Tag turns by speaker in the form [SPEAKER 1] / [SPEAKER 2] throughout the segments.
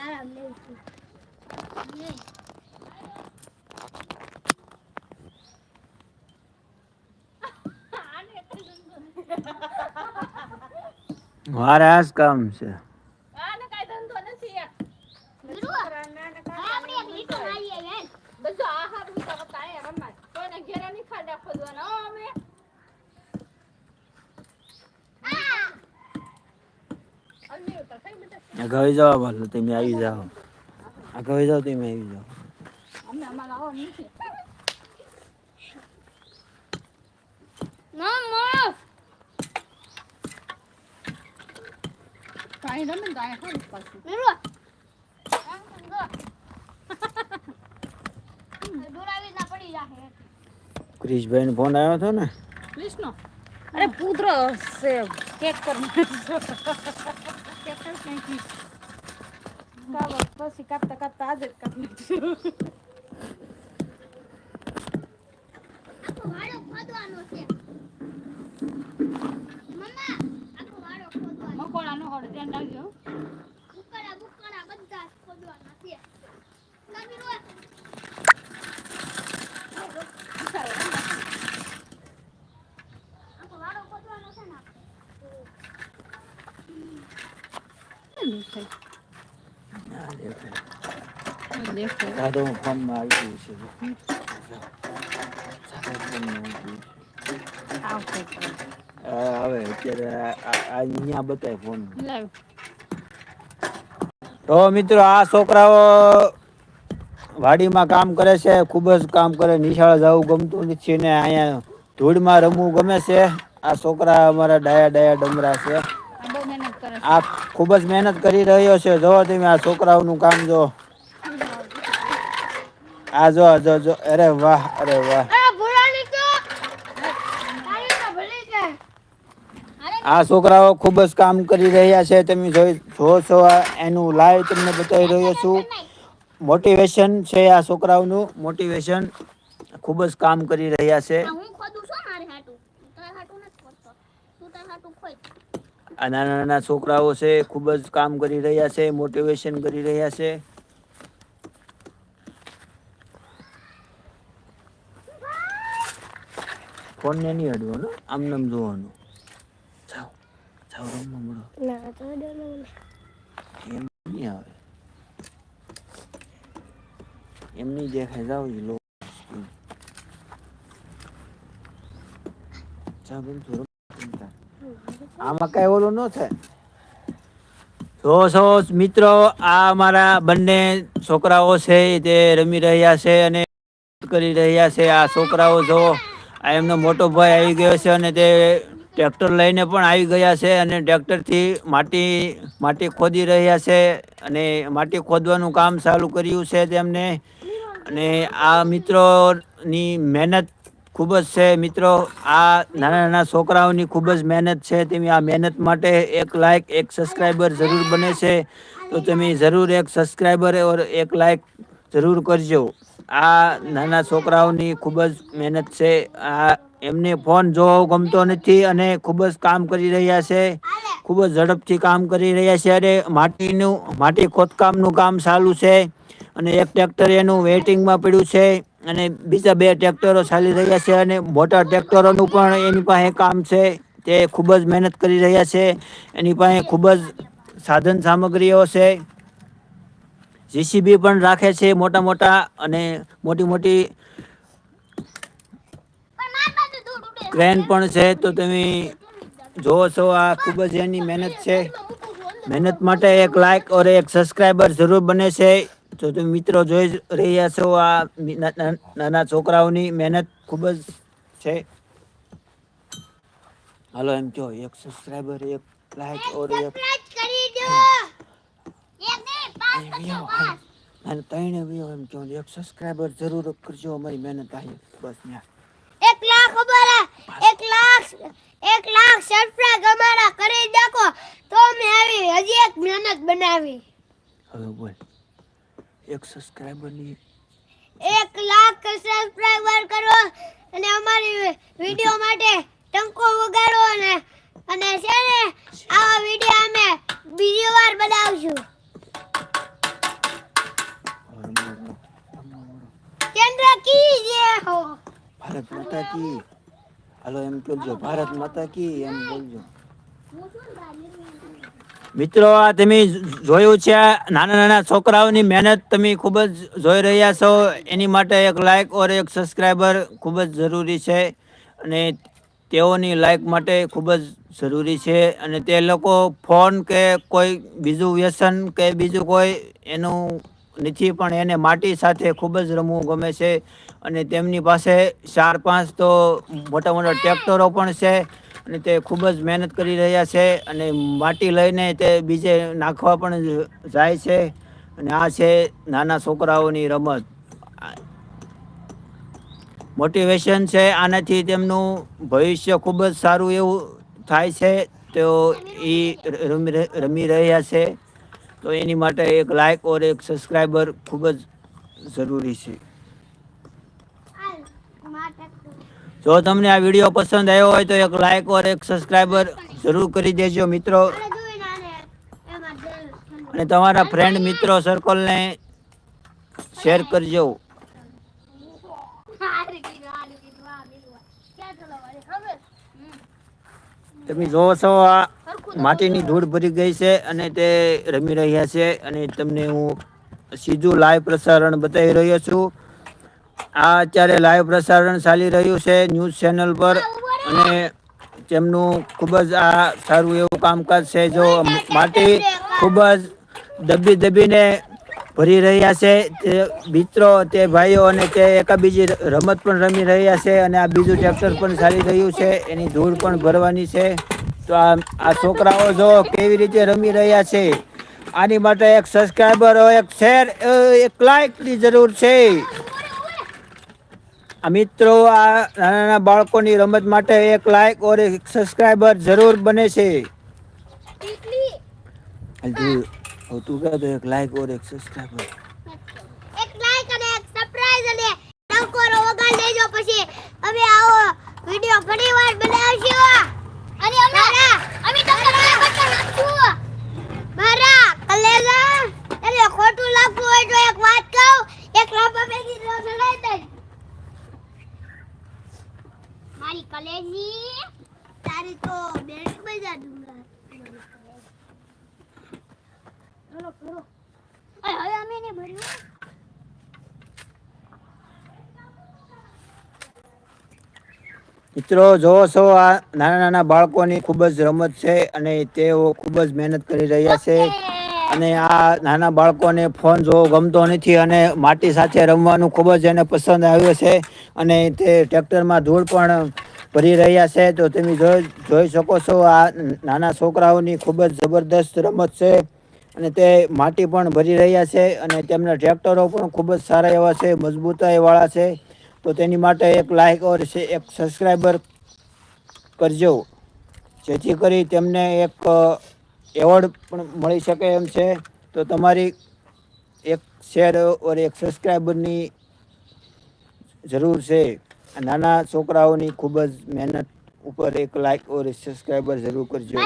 [SPEAKER 1] મારે આ જ કામ છે
[SPEAKER 2] આને કાંઈ ધંધો નથી યાર.
[SPEAKER 3] ગુરુ, આપણે એક લીટો મારીએ બેન.
[SPEAKER 2] બધું આહાર ઉતા કરતા અહીંયા રમાય. કોઈને ઘેરે નહીં ખાડા ખોદવાના, હો અમે.
[SPEAKER 3] આ!
[SPEAKER 2] અમને ઉતા થઈ બધા.
[SPEAKER 1] આ ઘરે જાઓ ભલે તમે આવી જાઓ. આ ઘરે જાઓ તમે આવી જાઓ. ક્રિશભાઈ નો ફોન આવ્યો હતો ને?
[SPEAKER 2] વિષ્ણુ. અરે પુત્ર છે કેક પર કેક પર કાવા પછી કાપતા કાપતા આજે જ કાપી નાખ્યું.
[SPEAKER 3] આખો વાળો ખોદવાનો છે મમ્મા આખો વાળો ખોદવાનો
[SPEAKER 2] મકોડા નો હોડે ધ્યાન રાખજો.
[SPEAKER 3] બુકડા બુકડા બધા ખોદવાના છે ના ગુરુ.
[SPEAKER 1] આ તો ફોનમાં આવી ગયું છે હવે અત્યારે અહીંયા બતાય ફોન તો મિત્રો આ છોકરાઓ વાડીમાં કામ કરે છે ખૂબ જ કામ કરે નિશાળ જવું ગમતું નથી ને અહીંયા ધૂળમાં રમવું ગમે છે. આ છોકરા અમારા ડાયા ડાયા ડમરા છે.
[SPEAKER 2] આ
[SPEAKER 1] ખૂબ જ મહેનત કરી રહ્યો છે. જો તમે આ છોકરાઓનું કામ જો આ જો જો જો અરે વાહ અરે વાહ. આ છોકરાઓ ખૂબ જ કામ કરી રહ્યા છે. તમે જોઈ જો છો આ એનું લાઈવ તમને બતાવી રહ્યો છું. મોટિવેશન છે આ છોકરાઓનું. મોટિવેશન ખૂબ જ કામ કરી રહ્યા છે.
[SPEAKER 3] આ
[SPEAKER 1] નાના નાના છોકરાઓ છે ખૂબ જ કામ કરી રહ્યા છે મોટિવેશન કરી રહ્યા છે. ફોનને નહીં અડવાનું આમ નામ જોવાનું. જાઓ જાઓ રમવા મળો.
[SPEAKER 3] ના તો
[SPEAKER 1] એમ નહીં આવે. એમ નહીં દેખાય. જાઓ લો. જા બેન થોડું આમાં કઈ ઓલું ન થાય. જો સો મિત્રો, આ અમારા બંને છોકરાઓ છે તે રમી રહ્યા છે અને કરી રહ્યા છે, આ છોકરાઓ જો, આ એમનો મોટો ભાઈ આવી ગયો છે અને તે ટ્રેક્ટર લઈને પણ આવી ગયા છે અને ટ્રેક્ટરથી માટી માટી ખોદી રહ્યા છે અને માટી ખોદવાનું કામ ચાલુ કર્યું છે તેમને. અને આ મિત્રોની મહેનત ખૂબ જ છે. મિત્રો, આ નાના નાના છોકરાઓની ખૂબ જ મહેનત છે. તેની આ મહેનત માટે એક લાઈક એક સબસ્ક્રાઈબર જરૂર બને છે. તો તમે જરૂર એક સબસ્ક્રાઈબર ઓર એક લાઈક જરૂર કરજો. આ નાના છોકરાઓની ખૂબ જ મહેનત છે. આ એમને ફોન જોવો ગમતો નથી અને ખૂબ જ કામ કરી રહ્યા છે. ખૂબ જ ઝડપથી કામ કરી રહ્યા છે. અને માટીનું, માટી ખોદકામનું કામ ચાલુ છે. અને એક ટ્રેક્ટર એનું વેઇટિંગમાં પડ્યું છે. અને બીજા બે ટ્રેક્ટરો ચાલી રહ્યા છે અને મોટા ટ્રેક્ટરોનું પણ એની પાસે કામ છે. તે ખૂબ જ મહેનત કરી રહ્યા છે. એની પાસે ખૂબ જ સાધન સામગ્રીઓ છે. જીસીબી પણ રાખે છે મોટા મોટા અને મોટી મોટી ક્રેન પણ છે. તો તમે જોવો છો, આ ખૂબ જ એની મહેનત છે. મહેનત માટે એક લાઇક ઓર એક સબસ્ક્રાઈબર જરૂર બને છે. તો તમે મિત્રો જોઈ રહ્યા છો આ નાના છોકરાઓની મહેનત ખૂબ જ છે. હાલો એમ કહો એક સબસ્ક્રાઈબર એક લાઈક ઓર એક અને ત્રણે વ્યૂ એમ કહો એક સબસ્ક્રાઈબર જરૂર કરજો અમારી મહેનત આવી બસ ન્યા.
[SPEAKER 3] એક લાખ અમારા એક લાખ એક લાખ સબસ્ક્રાઇબ અમારા કરી નાખો. તો મેં આવી હજી એક મહેનત બનાવી.
[SPEAKER 1] હવે બોલ. એક સબસ્ક્રાઇબરની
[SPEAKER 3] એક લાખ સબસ્ક્રાઇબર કરો અને અમારી વીડિયો માટે ટંકો વગાડો અને અને છે ને
[SPEAKER 1] આવા
[SPEAKER 3] વીડિયો અમે બીજી વાર બનાવશું. કેન્દ્ર કી જે હો.
[SPEAKER 1] ભારત માતા કી. હાલો એમ કહેજો ભારત માતા કી એમ બોલજો. મિત્રો, આ તમે જોયું છે, નાના નાના છોકરાઓની મહેનત તમે ખૂબ જ જોઈ રહ્યા છો. એની માટે એક લાઇક ઓર એક સબસ્ક્રાઈબર ખૂબ જ જરૂરી છે અને તેઓની લાઇક માટે ખૂબ જ જરૂરી છે. અને તે લોકો ફોન કે કોઈ બીજું વ્યસન કે બીજું કોઈ એનું નથી, પણ એને માટી સાથે ખૂબ જ રમવું ગમે છે. અને તેમની પાસે ચાર પાંચ તો મોટા મોટા ટ્રેક્ટરો પણ છે. અને તે ખૂબ જ મહેનત કરી રહ્યા છે અને માટી લઈને તે બીજે નાખવા પણ જાય છે અને આ છે નાના છોકરાઓની રમત. મોટિવેશન છે આનાથી તેમનું ભવિષ્ય ખૂબ જ સારું એવું થાય છે. તેઓ એ રમી રહ્યા છે. તો એની માટે એક લાઇક ઓર એક સબસ્ક્રાઈબર ખૂબ જ જરૂરી છે. જો તમને આ વીડિયો પસંદ આવ્યો હોય તો એક લાઈક ઓર એક સબસ્ક્રાઈબર જરૂર કરી દેજો મિત્રો. અને તમારા ફ્રેન્ડ મિત્રો સર્કલને શેર કરજો. તમે જોવો છો આ માટીની ધૂળ ભરી ગઈ છે અને તે રમી રહ્યા છે. અને તમને હું સીધું લાઈવ પ્રસારણ બતાવી રહ્યો છું. આ અત્યારે લાઈવ પ્રસારણ ચાલી રહ્યું છે ન્યૂઝ ચેનલ પર. અને તેમનું ખૂબ જ આ સારું એવું કામકાજ છે જો માટી ખૂબ જ દબી દબીને ભરી રહ્યા છે તે મિત્રો તે ભાઈઓ અને તે એકાબીજી રમત પણ રમી રહ્યા છે અને આ બીજું ટ્રેક્ટર પણ ચાલી રહ્યું છે એની ધૂળ પણ ભરવાની છે. તો આ આ છોકરાઓ જો કેવી રીતે રમી રહ્યા છે આની માટે એક સબસ્ક્રાઈબર એક શેર એક લાઈકની જરૂર છે. મિત્રો આ નાના નાના બાળકોની રમત માટે એક લાઈક ઓર એક સબસ્ક્રાઈબર જરૂર બને છે. તું તું કહે તો એક લાઈક ઓર એક સબસ્ક્રાઈબર
[SPEAKER 3] એક લાઈક અને એક સરપ્રાઈઝ અને ટંકોરો વગાડ લેજો પછી. અમે આવો વિડિયો ઘણી વાર બનાવશું. અને અમે અમે તમને બતાવશું મારા કલેજા એટલે ખોટું લાગતું હોય તો એક વાત કહું. એક લાંબા ભેગી લઈ દઈ મારી કલેજી. તારે તો બેટ બજા દૂંગા ચલો ચલો. અરે હવે અમે ને ભર્યું
[SPEAKER 1] મિત્રો જોવો છો આ નાના નાના બાળકોની ખૂબ જ રમત છે અને તેઓ ખૂબ જ મહેનત કરી રહ્યા છે. અને આ નાના બાળકોને ફોન જોવો ગમતો નથી અને માટી સાથે રમવાનું ખૂબ જ એને પસંદ આવ્યો છે. અને તે ટ્રેક્ટરમાં ધૂળ પણ ભરી રહ્યા છે. તો તમે જોઈ જોઈ શકો છો, આ નાના છોકરાઓની ખૂબ જ જબરદસ્ત રમત છે. અને તે માટી પણ ભરી રહ્યા છે અને તેમના ટ્રેક્ટરો પણ ખૂબ જ સારા એવા છે, મજબૂતાઈવાળા છે. તો તેની માટે એક લાઇક ઓર એક સબસ્ક્રાઈબર કરજો. જેથી કરી તેમને એક એવોર્ડ પણ મળી શકે એમ છે. તો તમારી એક શેર ઓર એક સબસ્ક્રાઈબરની જરૂર છે. નાના છોકરાઓની ખૂબ જ મહેનત ઉપર એક લાઈક ઓર સબસ્ક્રાઈબર જરૂર કરજો.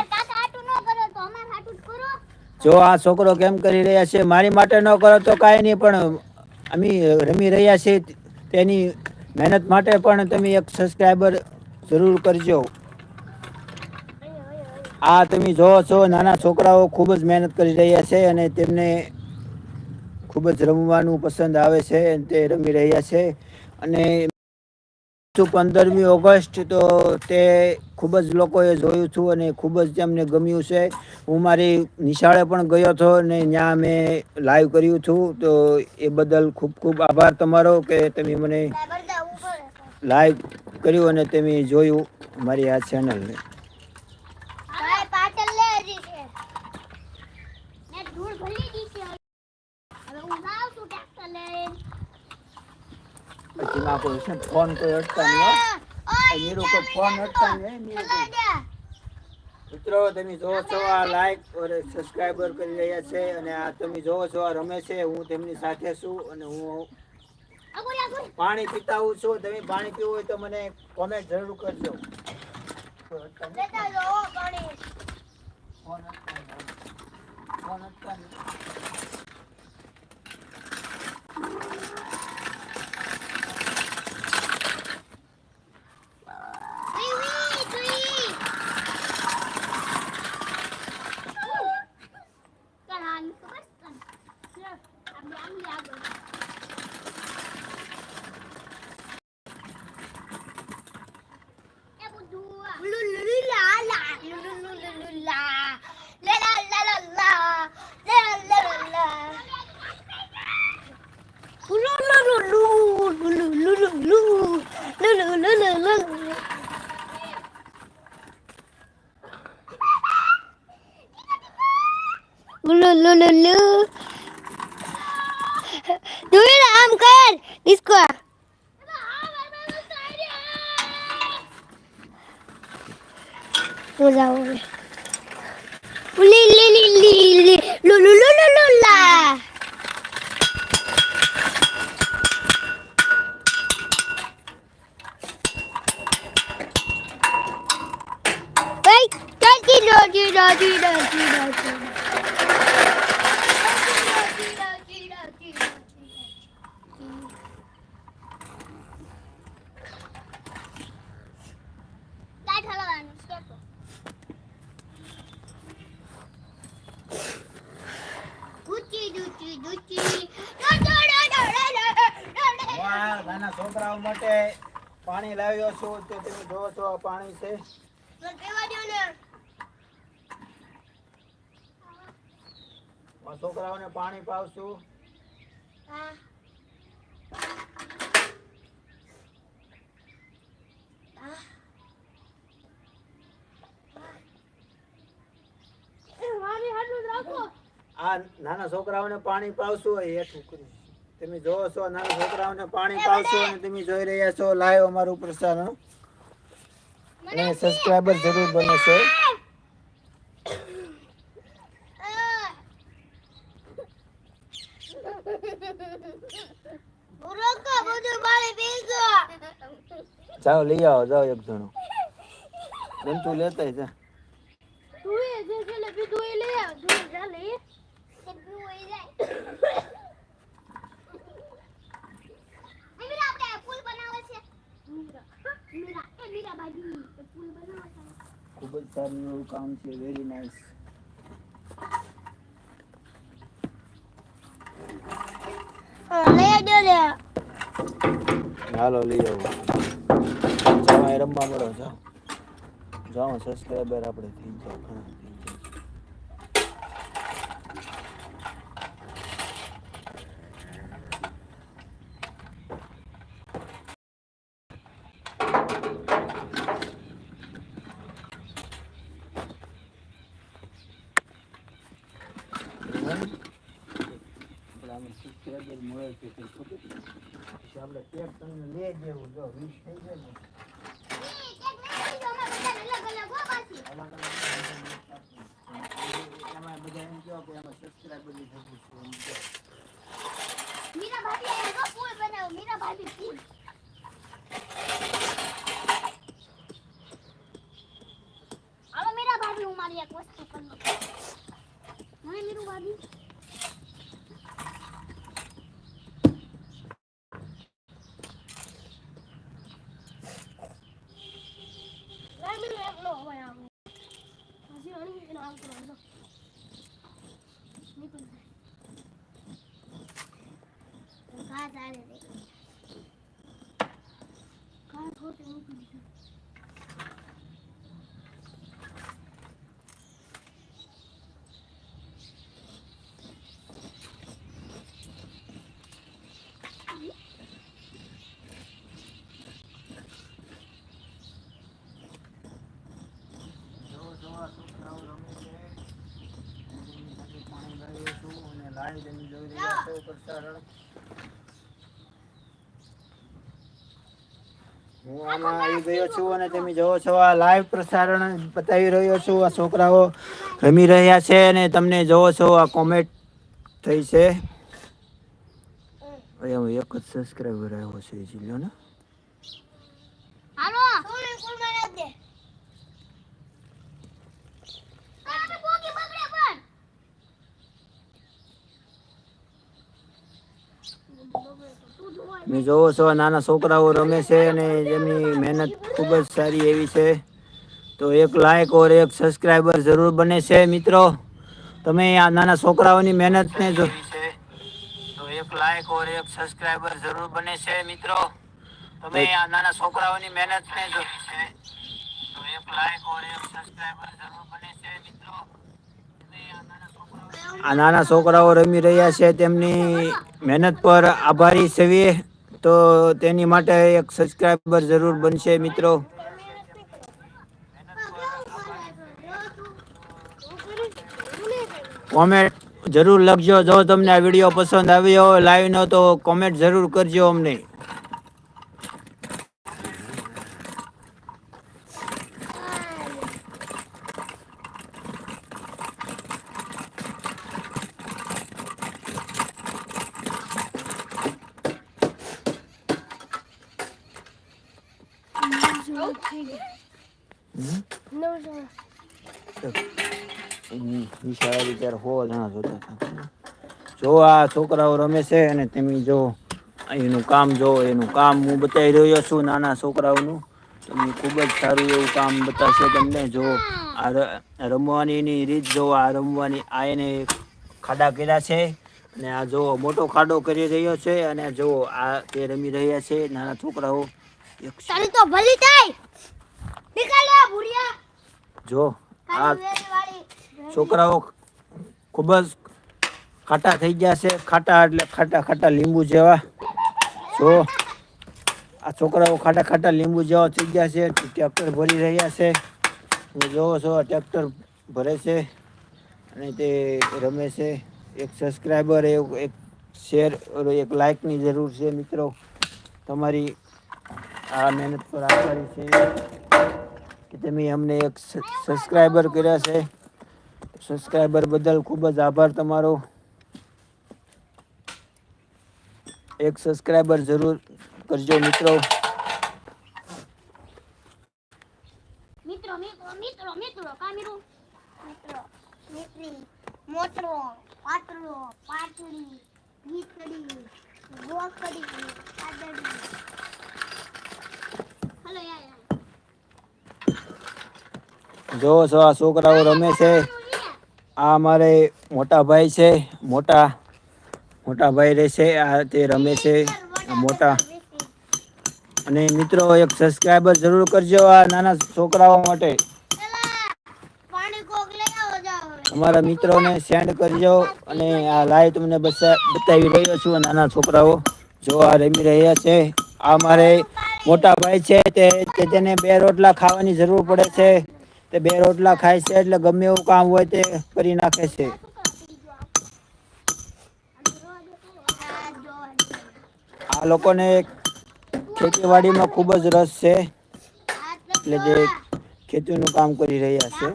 [SPEAKER 3] જો
[SPEAKER 1] આ છોકરો કેમ કરી રહ્યા છે? મારી માટે ન કરો તો કાંઈ નહીં પણ અમે રમી રહ્યા છીએ. તેની મહેનત માટે પણ તમે એક સબસ્ક્રાઈબર જરૂર કરજો. આ તમે જોવો છો, નાના છોકરાઓ ખૂબ જ મહેનત કરી રહ્યા છે અને તેમને ખૂબ જ રમવાનું પસંદ આવે છે અને તે રમી રહ્યા છે. અને પંદરમી ઓગસ્ટ તો તે ખૂબ જ લોકોએ જોયું છું અને ખૂબ જ તેમને ગમ્યું છે. હું મારી નિશાળે પણ ગયો હતો અને ત્યાં મેં લાઈવ કર્યું છું. તો એ બદલ ખૂબ ખૂબ આભાર તમારો કે તમે મને લાઈવ કર્યું અને તમે જોયું મારી આ ચેનલને
[SPEAKER 3] ભાઈ પાટલ લે હજી છે ને ધૂળ ભરી દીધી હવે હું જાઉં છું ટ્રેક્ટર લઈને
[SPEAKER 1] પછી માં કોઈ છે ફોન કોઈ અટતા નહીં. નીરુ કોઈ ફોન અટતા નહીં મિત્રો તમે જોવો છો આ લાઈક ઓર સબસ્ક્રાઈબર કરી રહ્યા છે અને આ તમે જોવો છો આ રમે છે. હું તેમની સાથે છું અને હું પાણી પીતા હું છું. તમે પાણી પીવું હોય તો મને કોમેન્ટ જરૂર કરજો. Phone
[SPEAKER 3] lu lu lu lu lu lu lu lu lu lu Do it, I'm good. This girl. Mula uli. Uli, li, li, li, li, lu, lu, lu, lu, lu, la. ડો, ડો.
[SPEAKER 1] વાહ, નાના છોકરાઓ માટે પાણી લાવ્યો છું તો તમે જોવો છો પાણી છે
[SPEAKER 3] મને પીવા દ્યો ને.
[SPEAKER 1] આ છોકરાઓને પાણી પાવશું? આ નાના છોકરાઓને પાણી પાવશું એ છોકરી તમે જોવો છો નાના છોકરાઓને પાણી પાવશો અને તમે જોઈ રહ્યા છો લાઈવ અમારું પ્રસારણ. અને સબસ્ક્રાઈબર જરૂર બને છે
[SPEAKER 3] રોકો બધું પાણી પીશો
[SPEAKER 1] જાઓ લઈ આવો જાઓ એક જણો. લેતા જા.
[SPEAKER 3] તું એ જે
[SPEAKER 1] ખૂબ જ સારું એવું કામ છે વેરી નાઇસ
[SPEAKER 3] લઈ આવજો લે
[SPEAKER 1] હાલો લઈ આવો. અહીં રમવા મળો જાઓ. જાઓ સબસ્ક્રાઈબર આપણે થઈ જાઓ ઘણા થઈ જાય આપણે આમાં subscriber મળે છે તે આપણે ટેગ તમને લે જેવું જો વીસ થઈ જાય ને. એમાં બધા એમ કહો કે એમાં subscriber ની જરૂર છે એમ કહો.
[SPEAKER 3] મીરા ભાભી એ તો પુલ બનાવ્યો મીરા ભાભી પુલ હાલો હું મારી એક વસ્તુ કરી ભાભી લાય મીરુ એકલો હવે આમ હજી અણી એને આમ કરો લો નીકળ ઘા ચાલે રે ઘા થોડે મૂકી દીધું
[SPEAKER 1] જો જો આ છોકરાઓ રમે છે હું એમની સાથે પાણી લાવ્યો છું જોઈ રહ્યા છો હું આમાં આવી ગયો છું અને તમે જોવો છો આ લાઈવ પ્રસારણ બતાવી રહ્યો છું. આ છોકરાઓ રમી રહ્યા છે અને તમને જોવો છો આ કોમેન્ટ થઈ છે. એક જ સબસ્ક્રાઈબર આવ્યો છે ને
[SPEAKER 3] હાલો સ્વિમિંગ પૂલમાં નાખ દે આપણે પોકી બગડે પણ
[SPEAKER 1] તમે જોવો છો નાના છોકરાઓ રમે છે અને જેમની મહેનત ખૂબ જ સારી એવી છે. તો એક લાઇક ઓર એક સબસ્ક્રાઈબર જરૂર બને છે મિત્રો. તમે આ નાના છોકરાઓની મહેનતને જો તો એક લાઈક ઓર એક સબસ્ક્રાઈબર જરૂર બને છે મિત્રો. તમે આ નાના છોકરાઓની મહેનતને જો તો એક લાઈક ઓર સબસ્ક્રાઈબર બને છે મિત્રો. આ નાના છોકરાઓ રમી રહ્યા છે, તેમની મહેનત પર આભારી છીએ. તો તેની માટે એક સબસ્ક્રાઈબર જરૂર બનશે મિત્રો. કોમેન્ટ જરૂર લખજો. જો તમને આ વીડિયો પસંદ આવ્યો લાઈવ નો, તો કોમેન્ટ જરૂર કરજો અમને. નિશાળે બિચારા હો જણા જોતા હતા જો આ છોકરાઓ રમે છે અને તમે જો એનું કામ જો, એનું કામ હું બતાવી રહ્યો છું નાના છોકરાઓનું. તમને ખૂબ જ સારું એવું કામ બતાવશે તમને. જો આ રમવાની રીત જો આ રમવાની આ એને ખાડા કર્યા છે અને આ જો મોટો ખાડો કરી રહ્યો છે અને જો આ તે રમી રહ્યા છે નાના છોકરાઓ.
[SPEAKER 3] તારી તો ભલી થાય. નીકળ ભુરિયા.
[SPEAKER 1] જો આ છોકરાઓ ખૂબ જ ખાટા થઈ ગયા છે. ખાટા એટલે ખાટા ખાટા લીંબુ જેવા. જો આ છોકરાઓ ખાટા ખાટા લીંબુ જેવા થઈ ગયા છે. ટ્રેક્ટર ભરી રહ્યા છે. તમે જોવો છો ટ્રેક્ટર ભરે છે અને તે રમે છે. એક સબસ્ક્રાઈબર એક શેર એક લાઇકની જરૂર છે મિત્રો. તમારી આ મહેનત પર આભારી છે. કે તમે અમને એક સબસ્ક્રાઈબર કર્યા છે. સબસ્ક્રાઈબર બદલ ખૂબ જ આભાર તમારો. એક સબસ્ક્રાઈબર જરૂર કરજો મિત્રો.
[SPEAKER 3] મિત્રો મિત્રો મિત્રો કામીરું. મિત્રો મિત્રી મોટરો, પાતળો, પાતળી ગીતડી ગોકડી યાર
[SPEAKER 1] જો છો આ છોકરાઓ રમે છે. આ અમારે મોટા ભાઈ છે, મોટા મોટા ભાઈ રહેશે આ તે રમે છે મોટા. અને મિત્રો, એક સબસ્ક્રાઈબર જરૂર કરજો આ નાના છોકરાઓ માટે. અમારા મિત્રોને સેન્ડ કરજો અને આ લાઈવ તમને બતાવી રહ્યો છું નાના છોકરાઓ. જો આ રમી રહ્યા છે, આ મારે મોટા ભાઈ છે તે તેને બે રોટલા ખાવાની જરૂર પડે છે, તે બે રોટલા ખાય છે એટલે ગમે એવું કામ હોય તે કરી નાખે છે.
[SPEAKER 3] આ
[SPEAKER 1] લોકોને ખેતીવાડીમાં ખૂબ જ રસ છે, એટલે જે ખેતીનું કામ કરી રહ્યા છે.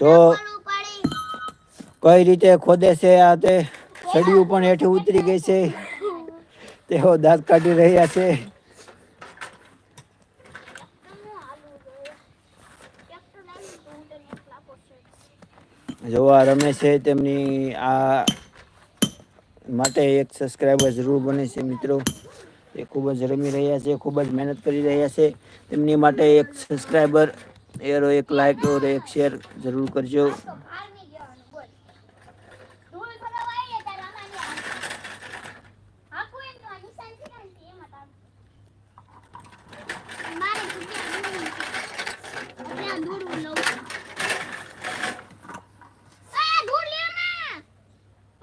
[SPEAKER 1] જો- કઈ રીતે ખોદે છે આ તે સળિયું પણ હેઠે ઉતરી ગઈ છે. તેઓ દાંત કાઢી રહ્યા છે. જોવા રમે છે તેમની આ માટે એક સબસ્ક્રાઈબર જરૂર બને છે મિત્રો. એ ખૂબ જ રમી રહ્યા છે, ખૂબ જ મહેનત કરી રહ્યા છે. તેમની માટે એક સબસ્ક્રાઈબર એરો એક લાઈક એક શેર જરૂર કરજો
[SPEAKER 3] તો બહાર નહીં જવાનું, બોલ. ધૂળ ભરાવા આવીએ ત્યારે આમાં નહીં આવવાનું. આખું એમ આ નિશાન છે ને એમાં તારું. મારે જગ્યા દૂર છે. એટલે આ દૂર હું લઉં છું. આ દૂર લ્યો ને.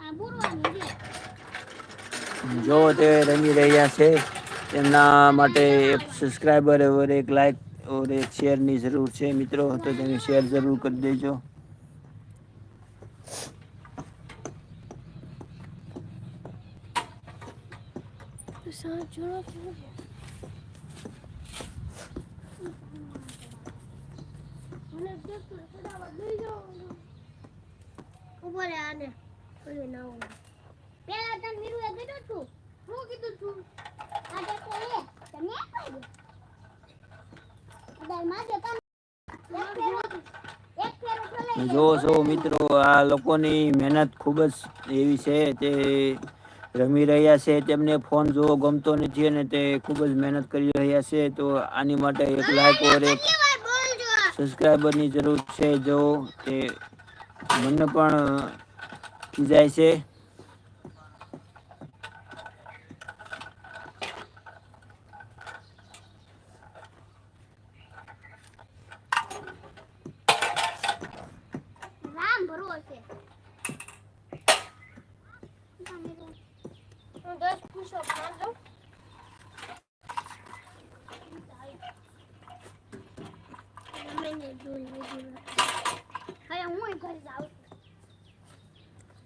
[SPEAKER 3] આ બુરવાનું છે.
[SPEAKER 1] જો તે રમી રહ્યા છે. તેમના માટે એક સબસ્ક્રાઈબર ઓર એક લાઈક ઓર એક શેરની જરૂર છે મિત્રો. તો તમે શેર જરૂર કરી દેજો.
[SPEAKER 3] પેલા તને વીરુએ કીધું તું. હું કીધું તું? જો
[SPEAKER 1] છો મિત્રો, આ લોકોની મહેનત ખૂબ જ એવી છે, તે રમી રહ્યા છે, તેમને ફોન જોવો ગમતો નથી અને તે ખૂબ જ મહેનત કરી રહ્યા છે, તો આની માટે એક લાઈક ઓર એક સબસ્ક્રાઈબરની જરૂર છે, જો તે મને પણ જાય છે.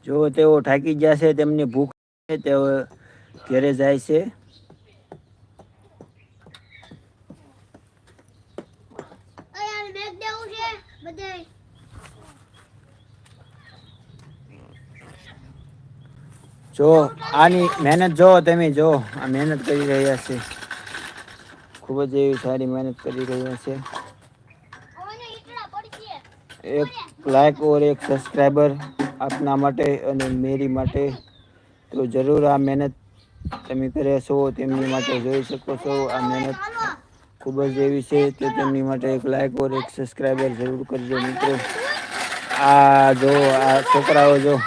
[SPEAKER 1] જો તેઓ થાકી ગયા છે તેમની ભૂખ છે તેઓ ઘેરે જાય છે
[SPEAKER 3] યાર બેગ દેવું છે બધે
[SPEAKER 1] જો, આની મહેનત જો તમે, જો, આ મહેનત કરી રહ્યા છે. ખૂબ જ એવી સારી મહેનત કરી રહ્યા છે. એક લાઈક ઓર એક સબસ્ક્રાઈબર આપના માટે અને મેરી માટે. તો જરૂર આ મહેનત તમે કરે છો, તેમની માટે જોઈ શકો છો. આ મહેનત ખૂબ જ એવી છે તો તેમની માટે એક લાઈક ઓર એક સબસ્ક્રાઈબર જરૂર કરજો મિત્રો. આ જો, આ છોકરાઓ જો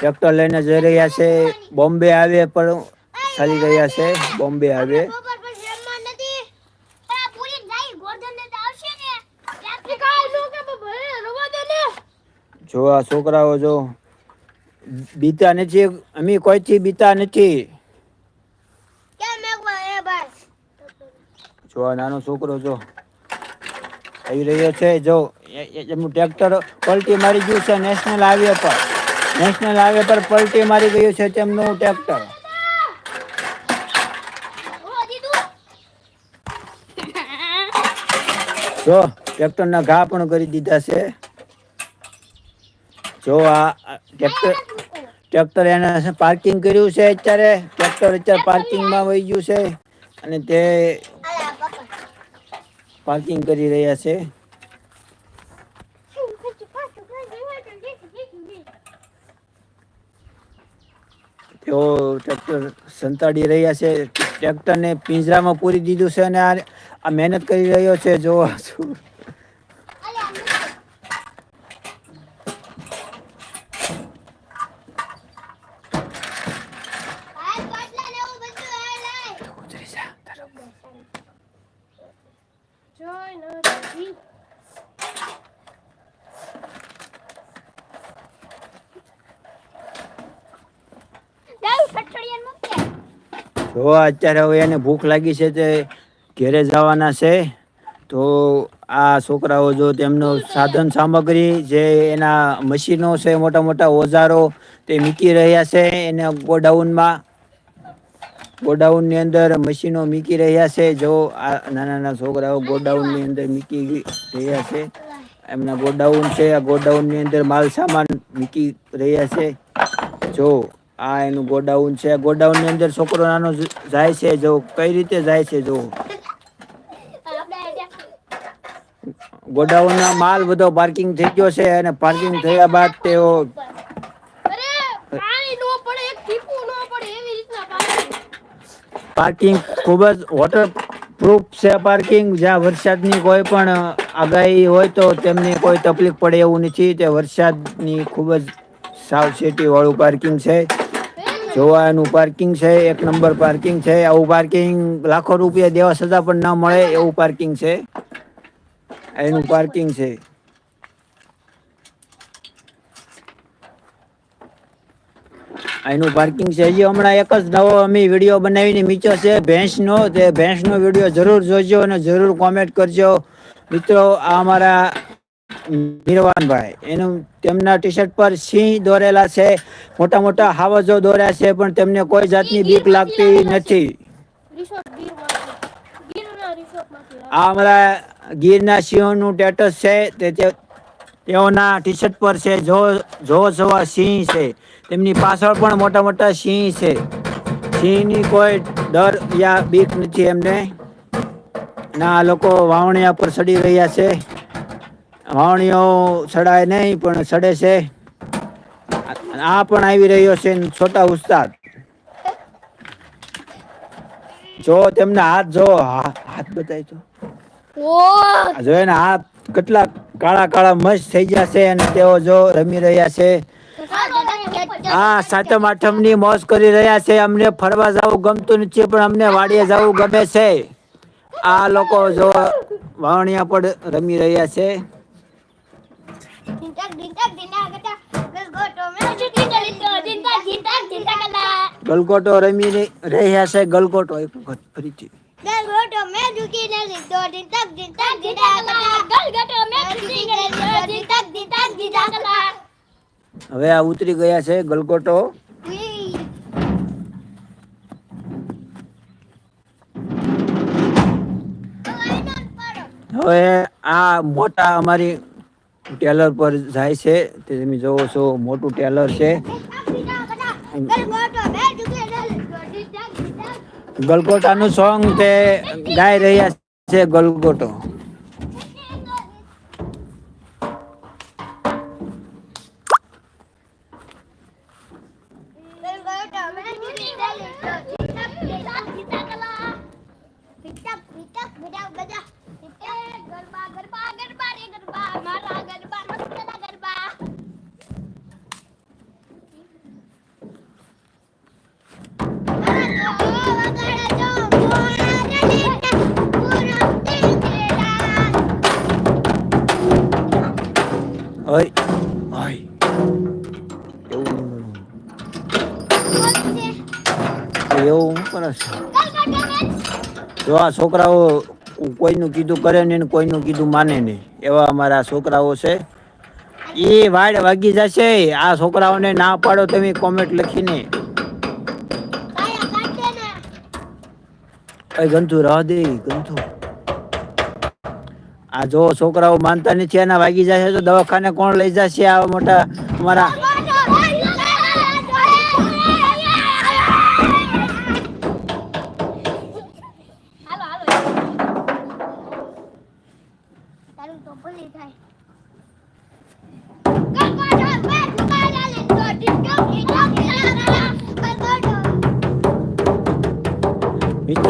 [SPEAKER 1] ટ્રેક્ટર લઈને જઈ રહ્યા છે. બોમ્બે આવે પણ ચાલી રહ્યા છે. બોમ્બે આવે. જો આ છોકરાઓ જો બીતા નથી. અમે કોઈથી બીતા નથી. જો આ નાનો છોકરો જો આવી રહ્યો છે. જો એમનું ટ્રેક્ટર પલટી મારી ગયું છે. નેશનલ હાઈવે પર. નેશનલ હાઈવે પર પલટી મારી ગયું છે તેમનું ટ્રેક્ટર જો ટ્રેક્ટરના ઘા પણ કરી દીધા છે. જો આ ટ્રેક્ટર ટ્રેક્ટર એને પાર્કિંગ કર્યું છે અત્યારે? ટ્રેક્ટર અત્યારે પાર્કિંગમાં વહી ગયું છે. અને તે પાર્કિંગ કરી રહ્યા છે. તેઓ ટ્રેક્ટર સંતાડી રહ્યા છે, ટ્રેક્ટરને પિંજરામાં પૂરી દીધું છે અને આ મહેનત કરી રહ્યો છે. જો શું
[SPEAKER 3] આલા ભાઈ પાટલા લેવું બધું આ લાય જોઈ નથી જાવ ફટફડિયાન મૂકે
[SPEAKER 1] જો અત્યારે હવે એને ભૂખ લાગી છે તે ઘેરે જવાના છે. તો આ છોકરાઓ જો તેમનો સાધન સામગ્રી જે એના મશીનો છે, મોટા મોટા ઓજારો તે મીકી રહ્યા છે. એના ગોડાઉનમાં, ગોડાઉનની અંદર મશીનો મીકી રહ્યા છે. જો આ નાના નાના છોકરાઓ ગોડાઉનની અંદર મીકી રહ્યા છે. એમના ગોડાઉન છે. આ ગોડાઉનની અંદર માલ સામાન મીકી રહ્યા છે. જો આ એનું ગોડાઉન છે. ગોડાઉનની અંદર છોકરો નાનો જાય છે જો. કઈ રીતે જાય છે જો?
[SPEAKER 3] ગોડાઉન
[SPEAKER 1] ના માલ બધો પાર્કિંગ થઈ ગયો છે અને પાર્કિંગ થયા બાદ તેઓ પાર્કિંગ ખૂબ જ વોટર પ્રૂફ છે પાર્કિંગ. જ્યાં વરસાદની કોઈ પણ આગાહી હોય તો તેમને કોઈ તકલીફ પડે એવું નથી. તે વરસાદની ખૂબ જ સાવચેતી વાળું પાર્કિંગ છે. જોવાનું પાર્કિંગ છે, એક નંબર પાર્કિંગ છે, આવું પાર્કિંગ લાખો રૂપિયા દેવા છતાં પણ ના મળે એવું પાર્કિંગ છે. એનું પાર્કિંગ છે. એનું પાર્કિંગ છે. હજી હમણાં એક જ નવો અમે વીડિયો બનાવીને મીચો છે, ભેંસનો. તે ભેંસનો વીડિયો જરૂર જોજો અને જરૂર કોમેન્ટ કરજો. મિત્રો, આ અમારા નિર્વાણભાઈ એનું તેમના ટી શર્ટ પર સિંહ દોરેલા છે, મોટા મોટા હાવજો દોર્યા છે, પણ તેમને કોઈ જાતની બીક લાગતી નથી. આ અમારા ગીરના સિંહોનું ટેટસ છે, તે- તેઓના ટી શર્ટ પર છે, જો જો જોવા સિંહ છે. તેમની પાછળ પણ મોટા મોટા સિંહ છે. સિંહની કોઈ ડર યા બીક નથી એમને. ના લોકો વાવણિયા પર ચડી રહ્યા છે. વાવણીઓ ચડાય નહીં પણ સડે છે. આ પણ આવી રહ્યો છે છોટા ઉસ્તાદ. જો તેમના હાથ જો હા- હાથ બતાય તો. જો એના હાથ કેટલા કાળા કાળા મસ્ત થઈ ગયા છે અને તેઓ જો રમી રહ્યા છે. આ સાતમ આઠમની મોજ કરી રહ્યા છે. અમને ફરવા જવું ગમતું નથી પણ અમને વાડીએ જવું ગમે છે. આ લોકો જો વાવણિયા પણ રમી રહ્યા છે.
[SPEAKER 3] ગલગોટો
[SPEAKER 1] રમીને રહ્યા છે ગલગોટો એક વખત ફરીથી. હવે આ ઉતરી ગયા છે ગલગોટો. હવે આ મોટા અમારી ટેલર પર જાય છે. તે તમે જોવો છો મોટું ટેલર છે. ગલગોટાનું સોંગ તે ગાઈ રહ્યા છે ગલગોટો. એવું જો આ છોકરાઓ કોઈનું કીધું કરે નહીં કોઈનું કીધું માને નહીં. એવા અમારા છોકરાઓ છે. એ વાડ વાગી જશે. આ છોકરાઓને ના પાડો તમે કોમેન્ટ લખીને. ગંથુ રાહ દે ગંથુ આ જો છોકરાઓ માનતા નથી, એના વાગી જશે તો દવાખાને કોણ લઈ જશે? આ મોટા અમારા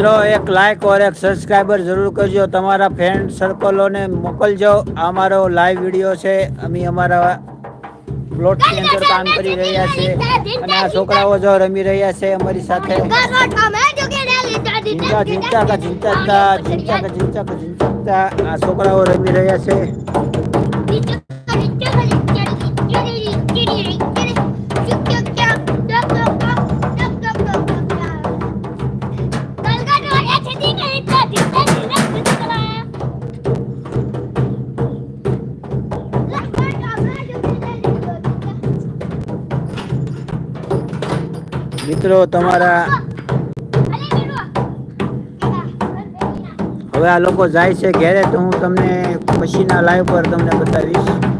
[SPEAKER 1] મિત્રો એક લાઈક ઓર એક સબસ્ક્રાઈબર જરૂર કરજો તમારા ફ્રેન્ડ સર્કલોને મોકલજો અમારો લાઈવ વીડિયો છે અમે અમારા પ્લોટની અંદર કામ કરી રહ્યા છે અને આ છોકરાઓ જો રમી રહ્યા છે અમારી સાથે ઝીંચા ઝીંચા કા ઝીંચા કા ઝીંચા કા ઝીંચા કા ઝીંચા આ છોકરાઓ રમી રહ્યા છે મિત્રો, તમારા હવે આ લોકો જાય છે ઘેરે, તો હું તમને પછીના લાઈવ પર તમને બતાવીશ.